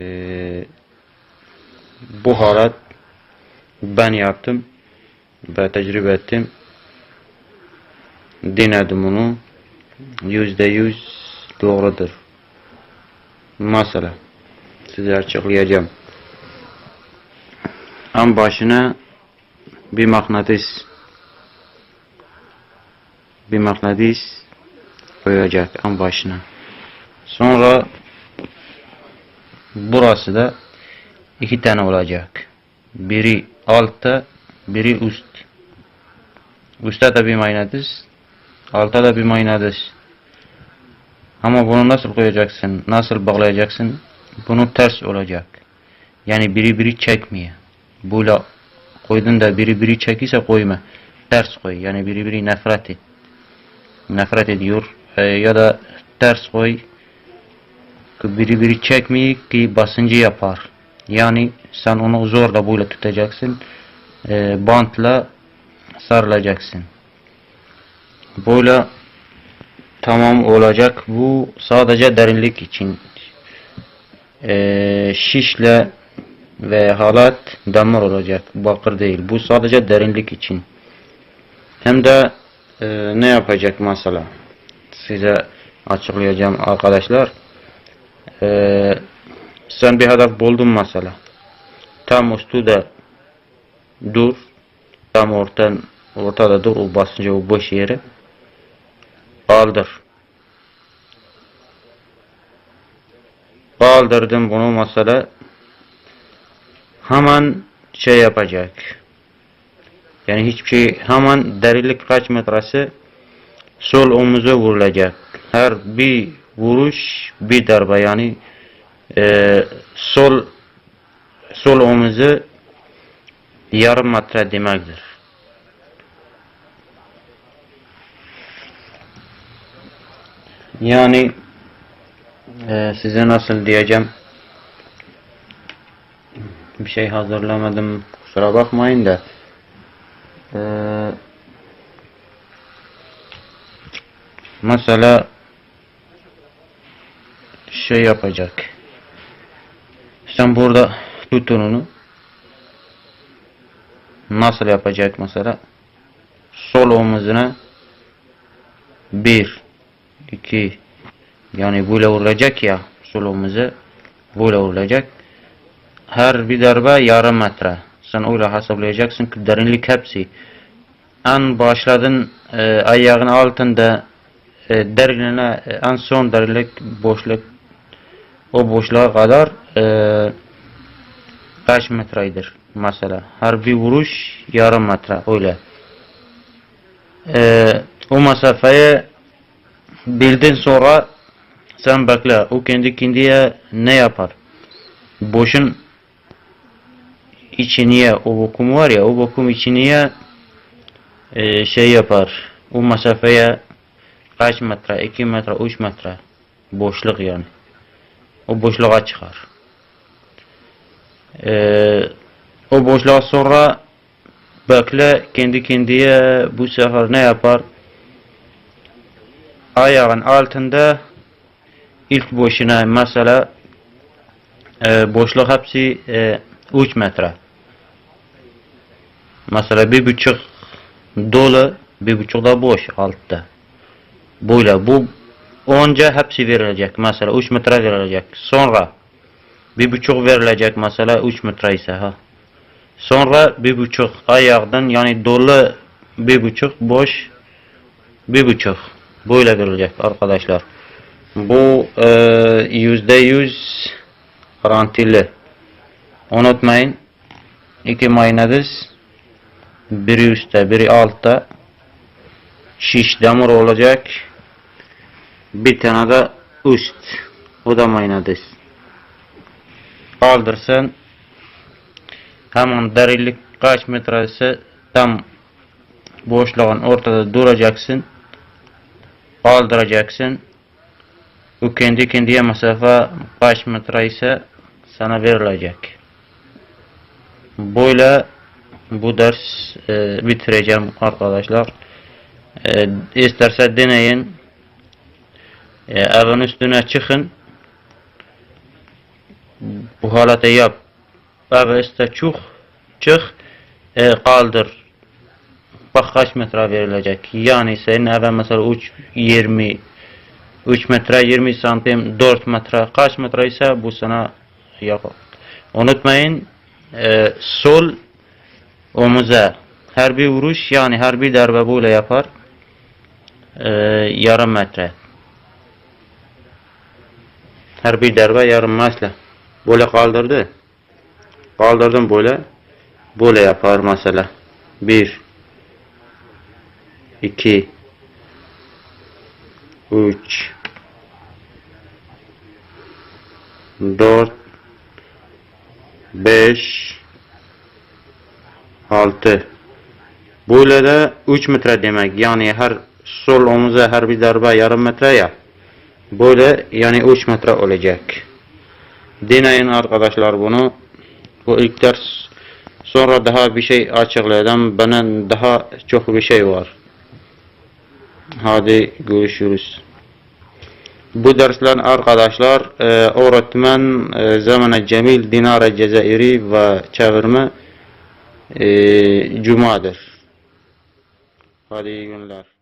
Ee, bu halat ben yaptım ve tecrübe ettim. Denedim onu. Yüzde yüz doğrudur. Mesela size açıklayacağım. En başına bir mıknatıs bir mıknatıs koyacak en başına. Sonra burası da iki tane olacak. Biri altta, biri üst. Üstte de bir mıknatıs, altta da bir mıknatıs. Ama bunu nasıl koyacaksın, nasıl bağlayacaksın? Bunu ters olacak. Yani biri biri çekmiyor. Böyle koydun da biri biri çekiyse koyma. Ters koy. Yani biri biri nefret et. Nefret ediyor. Ee, ya da ters koy. Biri biri çekmiyor ki basıncı yapar. Yani sen onu zorla böyle tutacaksın. Ee, bantla sarılacaksın. Böyle tamam olacak. Bu sadece derinlik için. Ee, şişle ve halat damar olacak. Bakır değil. Bu sadece derinlik için. Hem de e, ne yapacak mesela? Size açıklayacağım arkadaşlar. E, sen bir hedef buldun mesela. Tam üstüde dur. Tam ortadan ortada dur o basınca o boş yeri. Kaldır. Kaldırdım bunu mesela. Hemen şey yapacak. Yani hiçbir şey hemen derinlik kaç metresi sol omuza vurulacak. Her bir vuruş bir darbe. Yani e, sol sol omuzu yarım metre demektir. Yani e, size nasıl diyeceğim? Bir şey hazırlamadım kusura bakmayın da. Ee, mesela şey yapacak sen burada tutun onu nasıl yapacak mesela sol omuzuna bir iki yani böyle vuracak ya sol omuzu böyle vuracak her bir darbe yarım metre. Sen öyle hesaplayacaksın ki derinlik hepsi. En başladın e, ayağın altında e, derinliğine en son derinlik boşluk o boşluğa kadar e, kaç metredir mesela. Her bir vuruş yarım metre öyle. E, o mesafeyi bildin sonra sen bekle. O kendi kendiye ne yapar? Boşun içiniye o vakum var ya o vakum içiniye e, şey yapar o mesafeye kaç metre 2 metre 3 metre boşluk yani o boşluğa çıkar. E, o boşluğa sonra bekle kendi kendiye bu sefer ne yapar? Ayağın altında ilk boşuna mesela e, boşluk hepsi e, 3 metre. Mesela bir buçuk dolu, bir buçuk da boş altta. Böyle bu onca hepsi verilecek. Mesela 3 metre verilecek. Sonra bir buçuk verilecek mesela 3 metre ise ha. Sonra bir buçuk ayaktan yani dolu bir buçuk boş bir buçuk böyle verilecek arkadaşlar. Bu e, yüzde yüz garantili. Unutmayın. İki mayonez biri üstte biri altta şiş damır olacak bir tane de üst. O da mayonez kaldırsan hemen derinlik kaç metresi tam boşluğun ortada duracaksın. Kaldıracaksın bu kendi kendiye mesafe kaç metre ise sana verilecek. Böyle bu ders e, bitireceğim arkadaşlar. E, isterse deneyin. E, evin üstüne çıkın. bu halata yap. Abeste çık, çık, e, kaldır. Bak kaç metre verilecek. Yani senin eve mesela uç 20 3 metre 20 santim 4 metre kaç metre ise bu sana yapar. Unutmayın e, sol omuza her bir vuruş yani her bir darbe böyle yapar. E, yarım metre. Her bir darbe yarım metre. Böyle kaldırdı. Kaldırdım böyle. Böyle yapar mesela. 1 2 3 4 5 6 Böyle de 3 metre demek. Yani her sol omuza her bir darbe yarım metre ya. Böyle yani 3 metre olacak. Deneyin arkadaşlar bunu. Bu ilk ders sonra daha bir şey açıklayacağım. Bana daha çok bir şey var. Hadi görüşürüz. Bu dersler arkadaşlar e, öğretmen e, Zaman Cemil Dinar Cezayiri ve çevirme e, Cuma'dır. Hadi iyi günler.